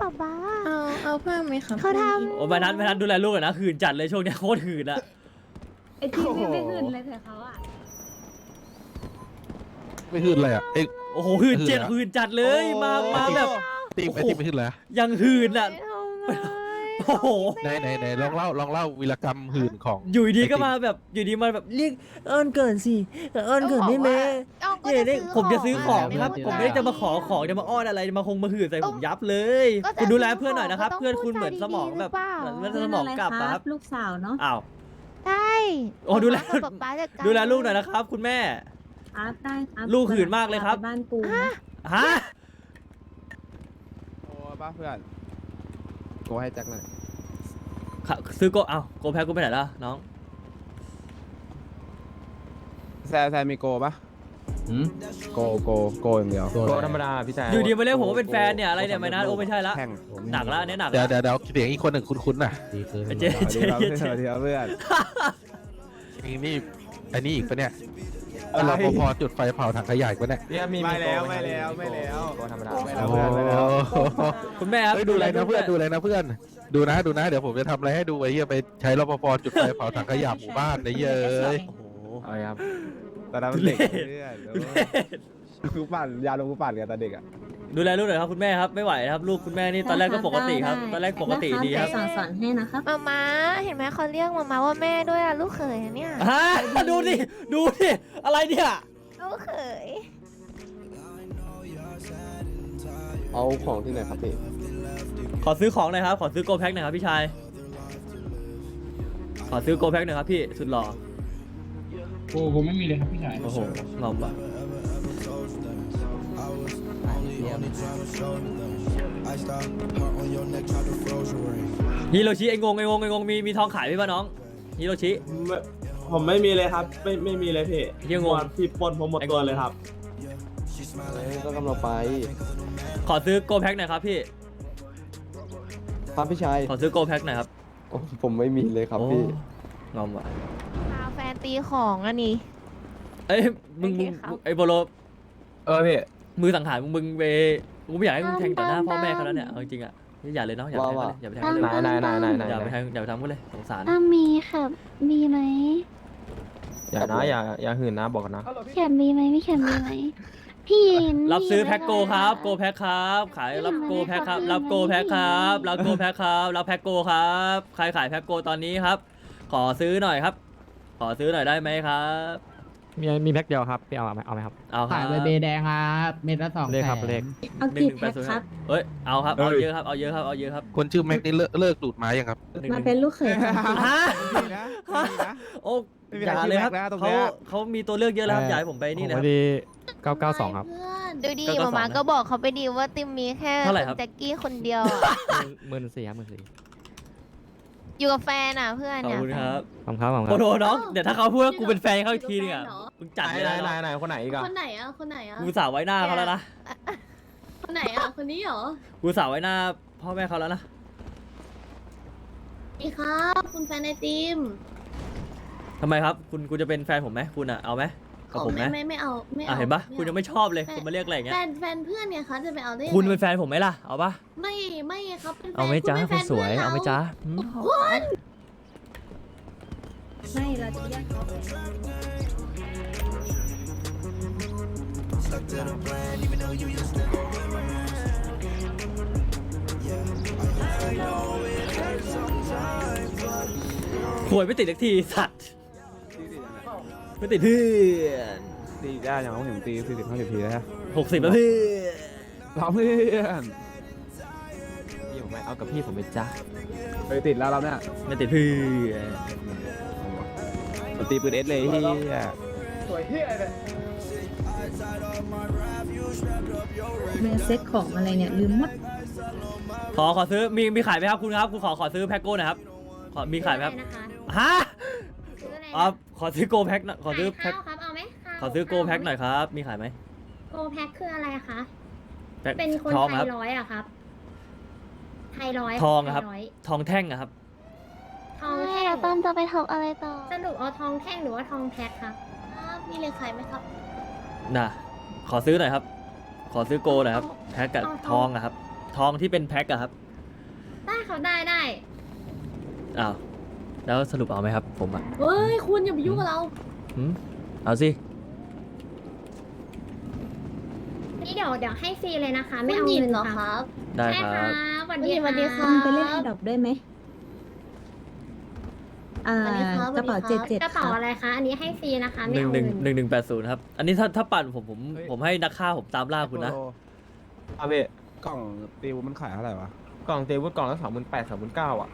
ป๊าป๊าเอาเอาเพิ่มไหมครับเขาทโอ้ไม่ทันไม่ทันดูแลลูกหน่อยนะหืนจัดเลยช่วงเนี้ยโคตรหืนอะไอ้ที่นี่ไม่ขึ้นเลยเถอะเขาอะไม่ขึ้นเลยอะเอ้ย โอ้โหหืนเจ็ดหืนอะหืนจัดเลยมามาแบบ ตีมไอ้ตีมไม่ขึ้นเลยอะยังหืนำอะ ไม่เอาไง โอ้โห ไหนไหนไหนลองเล่าลองเล่าวีรกรรมหื่นของ อยู่ดีก็ไอ้ติ๊กมาแบบอยู่ดีมาแบบเรียกเอิญเกินสิเอิญเกินได้ไหมเอาก็เนี่ยเนี่ยผมจะซื้อของะครับไผมไม่ได้จะมาขอของจะมาอ้อนอะไรจะมาคงมาหืนใส่ผมยับเลย ก็จะคุณดูแลซื้อเพื่อนหน่อยนะครับของก็ต้องเพื่อนคุณเหมือนพูดสจามองดีๆแบบหรือเปล่าเหมือนสมองกลับอะครับลูกสาวเนาะอ้าว ใช่โอ้ดูแล ป๊ากับป๊าจัดการดูแลลูกหน่อยนะครับ คุณแม่ ครับได้ครับลูกหื่นมากเลยครับ ไปบ้านปูฮะฮะ โอ้ป้าเพื่อน โกให้แจ็คหน่อยค่ะซื้อโกเอ้าโกแพ้กูไปไหนแล้วน้องแซมแซมมีโกปะโกโกโกอย่างเดียวโกธรรมดาพี่ชายอยู่ดีมาเรียกผมว่าเป็นแฟนเนี่ยอะไรเนี่ยไม่นะโอ้ไม่ใช่ละแข่งหนักละอันนี้หนักเดี๋ยวละ เดี๋ยวเดี๋ยวเสียงอีกคนหนึ่งคุ้นๆน่ะดีขึ้นเจ๊ สวัสดีครับสวัสดีครับเพื่อนอีนี่อันนี้อีกปะเนี่ย อะไรเราพอจุดไฟเผาถังขยะอีกปะเนี่ยพี่มีไม่แล้วโกหไม่ครับแล้วไม่แล้วโกธรรมดาไม่แล้วเพื่อนไม่แล้ว โอ้โหคุณแม่ครับเฮ้ยดูอะไรนะเพื่อนดูอะไรนะเพื่อน ดูนะดูนะ เดี๋ยวผมจะทำอะไรให้ดูไอ้เหี้ยไปใช้รปภจุดไฟเผาถังขยะหมู่บ้านไอ้เหี้ยเอ้ยโอ้โหเอาเลยครับตอนนั้นมันเด็กเพื่อนกูปั่นยาลงกูปั่นกันตอนเด็กอะ ดูแลลูกหน่อยครับคุณแม่ครับไม่ไหวนะครับลูกคุณแม่นี่ตอนแรกก็ปกติครับ ตอนแรกปกติดีครับสอนสอนให้นะครับมาม้าเห็นไหมเขาเรียกมาม้าว่าแม่ด้วยอะลูกเขยอะเนี่ยฮะดูดิดูดิอะไรเนี่ยลูกเขยเอาของที่ไหนครับพี่ขอซื้อของหน่อยครับ ขอซื้อโกแพ็คหน่อยครับพี่ชายขอซื้อโกแพ็คหน่อยครับพี่สุดหล่อโอ้ผมไม่มีเลยครับพี่ชายโอ้โห งอมว่ะฮิโรชิไอ้งงไอ้งงไอ้งงมีมีทองขายไหมป่ะน้องฮิโรชิ ไม่ผมไม่มีเลยครับ ไม่ไม่มีเลยพี่เหี้ยงง วันพี่ปล้นผมหมดตัวเลยครับ ก็กำลังไปขอซื้อโกแพ็คหน่อยครับพี่ ครับพี่ชายขอซื้อโกแพ็คหน่อยครับผมไม่มีเลยครับพี่ โอ้งอมว่ะพาแฟนตีของอะนี่เอ้ยมึงมึงโอเคครับ ไอ้โบโลเออพี่ มือสังหารมึงมึงไปกูไม่อยากให้มึงแทงต่อหน้าพ่อแม่เขาแล้วเนี่ยเอาจริงๆอะอย่าเลยเนาะอย่าไปแทงเขาเลยอย่าไปแทงเขาเลยไหนไหนไหนไหนไหนอย่าไปแทงอย่าไปทำเขาเลยสงสารถ้ามีค่ะ มีไหมอย่านะอย่าอย่าหื่นนะบอกกันนะเขียนมีไหมไม่เขียนมีไหมพี่ยินรับซื้อพี่ยินแพ็คโกครับโกแพ็คครับขายรับโกแพ็คครับ รับโกแพ็คครับรับโกแพ็คครับรับแพ็คโกครับใครขายแพ็คโกตอนนี้ครับ ขอซื้อหน่อยครับ ขอซื้อหน่อยได้ไหมครับ มีมีแพ็คเดียวครับพี่เอาไหมเอาไหมครับ เอาครัขายบใบเบแดงครับเม็ดละสองเลขครับแสนเลข เอาหนึ่งกี่หนึ่งแปแพ็ดคศูนย์ครับเอ้ยเอาครับเอาเยอะครับเอาเยอะครับเอาเยอะครับคนชื่อแม็กนี่เลิกเลิกดูดไม้ยังครับหนึ่งหมานึ่งเป็นลูกเขยครับฮะมีนะมีนะ โอ้ไม่มีอใครย่าเลยครับชื่อแม็กนะตรงเขาเนี้ยเขามีตัวเลือกเยอะแล้วครับอย่าให้ผมไปนี่ผมนะคพรับอดี992ครับดูดีก็ก็มาม้าสองนะก็บอกเขาไปดีว่าติมมีแค่เท่าไหร่ครับ แจ็คกี้คนเดียวอะหมื่นสี่ครับหมื่นสี่ อยู่กับแฟนอะเพื่อนขอบเนี่ยคุณครับขอบคุณครับขอบคุณคโอ้รับโหน้องเดี๋ยวถ้าเขาพูดว่ากูเป็นแฟนเขาอีกทีนึงอะมึงจัดไหนไม่ไหนได้ไหนหรอกไหนคนไหนอีกอะคนไหนอะ คนไหนอะ กูสาวไว้หน้าเขาแล้วนะคนไหนอะ คนนี้เหรอกูสาวไว้หน้าพ่อแม่เขาแล้วนะนี่ครับ คุณแฟนไอติมทำไมครับ คุณคุณจะเป็นแฟนผมไหมคุณอะเอาไหม กับผมไหมไม่ไม่เอาไม่อะเอาเห็นปะไม่คุณยังเอาไม่ชอบเลยคุณมาเรียกอะไรอย่างแฟเงี้ยนแฟนเพื่อนเนี่ยคะจะไปเอาได้ยังไงคุณเป็นแฟนผมไหมล่ะ เอาปะไม่ไม่ครับเป็นแฟนเอาไหมจ้าณป็นคแฟนสวย พื่นรเอาไหมจ้าหืมไม่เราจะเรียกเขาหวยไม่ติดสักทีสัตว์ ไม่ติดเพื่อนตีได้อย่างผมเห็นตีสี่สิบห้าสิบทีแล้วฮะหกสิบแล้วเพื่อนเราเพื่อนพี่ผมไม่เอากับพี่ผมเป็นจ้าไปติดแล้วเราเนี่ยไม่ติดเพื่อนมันตีปืนเอสเลยที่เมนเซ็ตของอะไรเนี่ยลืมหมดขอขอซื้อมีมีขายไหมครับคุณครับ คุณขอขอซื้อแพ็คโก้หนะครับ ขอมีขายไหมครับนะ คะฮะซื้ออะไรนะอ๋อขอซื้อโกแพ็คหน่อยขอซื้อแพ็คข้าวครับเอาไหมข้าวขอซื้อโกแพ็คหน่อยครับ มีขายไหมโกแพ็คคืออะไรคะแพ็คเป็นคนทองไทครับ ยร้อยอะครับไทยร้อยทองอะครับ ไทยยทองแท่งอะครับ ทองไม่แท่งเราต้อมจะไปทำอะไรต่อสรุปเอาทองแท่งหรือว่าทองแพ็คครับครับมีเลยขายไหมครับ น่ะ ขอซื้อหน่อยครับ ขอซื้อโกหน่อยครับ แพ็คกับเอาทองทองอะครับททองที่เป็นแพ็คอะครับ ได้ครับได้ได้อ้าว แล้วสรุปเอาไหมครับ ผมอะเฮ้ยคุณอย่าไปยุ่งกับเรา หืมเอาสิ นี่เดี๋ยวเดี๋ยวให้ฟรีเลยนะคะ ไม่เอาเงินเหรอครับได้ใช่คครัรับบสวัสดีสวัสดีคค่ะรับไปเล่นแอดดอปด้วยไหมอ่าสวัสดีครับกระเป๋าสวัเจ็สดดีครับกระเป๋าเจ็ดค่ะอะไรคะ อันนี้ให้ฟรีนะคะ หไม่นึ่งเอาหนึ่งเงินหนึ่งหนึ่งแปดศูนย์ครับ อันนี้ถ้าถ้าปั่นผมผมเฮ้ย ผมให้นักฆ่าผมตามล่าคุณนะโปโลอาเบะกล่องติวมันขายเท่าไหร่วะกล่องเตวุฒกล่องละสามหมื่นแปดสามหมื่นเก้าอะ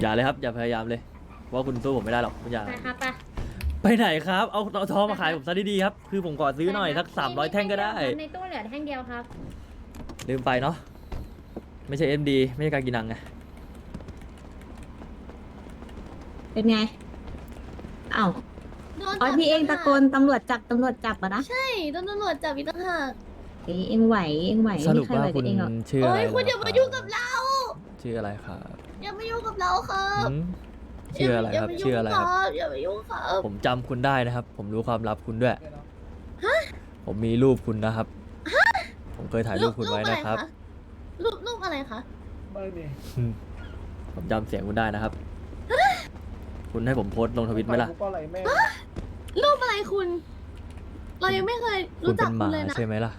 อย่าเลยครับ อย่าพยายามเลย ว่าคุณสู้ผมไม่ได้หรอกคุณอย่า ไปครับไป ไปไหนครับ เอาเอาทองมาขายผมซะดีๆครับ คือผมขอซื้อหน่อยสักสามร้อยแท่งก็ได้ ในตู้เหลือแท่งเดียวครับ ลืมไปเนาะ ไม่ใช่เอ็มดีไม่ใช่การกินนังไง เป็นไงอ้าวโดนอ๋อจับพี่เองกตะหากโกนตำรวจจับตำรวจจับอะนะใช่โดนตำรวจจับอีกต่างหากเอ้ยเองไหวเองไหวสไม่รุมีปใครว่าไหวคุกับณเองหรอกชื่ออะไรเฮ้ยคุณอย่ามายุ่งกับเรา ชื่ออะไรครับ อย่ามายุ่งกับเราครับหืมชื่ออะไรครับย่ามายุ่งชื่ออะไรครับ อย่ามายุ่งครับผมจำคุณได้นะครับ ผมรู้ความลับคุณด้วย ผมมีรูปคุณนะครับ ผมเคยถ่ายรูปคุณไว้นะครับ รูปรูปอะไรคะผมจำเสียงคุณได้นะครับ คุณให้ผมโพสต์ลงทวิตไหมล่ะรูปอะไรคุณ เรายังไม่เคยคุณรู้จัเป็กนหคุมาณเลยนะ ใช่ไหมล่ะ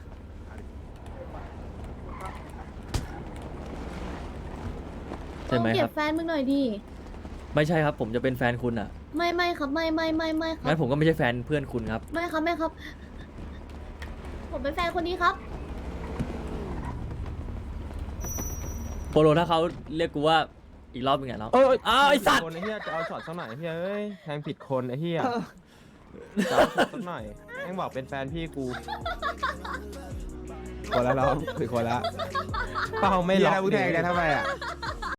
ใช่ไหมลองคเก็รับบแฟนมึงหน่อยดิไม่ใช่ครับ ผมจะเป็นแฟนคุณอะไม่ไม่ครับไม่ไม่ไม่ไม่ครังั้บนผมก็ไม่ใช่แฟนเพื่อนคุณครับ ไม่ครับไม่ครับ ผมเป็นแฟนคนนี้ครับ โปโลถ้าเขาเรียกกูว่าอีกรอบเป็นไงเนาะเอ้ยอ้าวไอ้สัตว์คนไอ้เหี้ยจะเอาช็อตสักหน่อยเหี้ยเอ้ยแทงผิดคนไอ้เหี้ยจะเอาช็อตสักหน่อยแม่งบอกเป็นแฟนพี่กูคนละน้องคือคนละเป้าไม่ล็อกเหี้ยแล้วมึงแทงกันทำไมอะ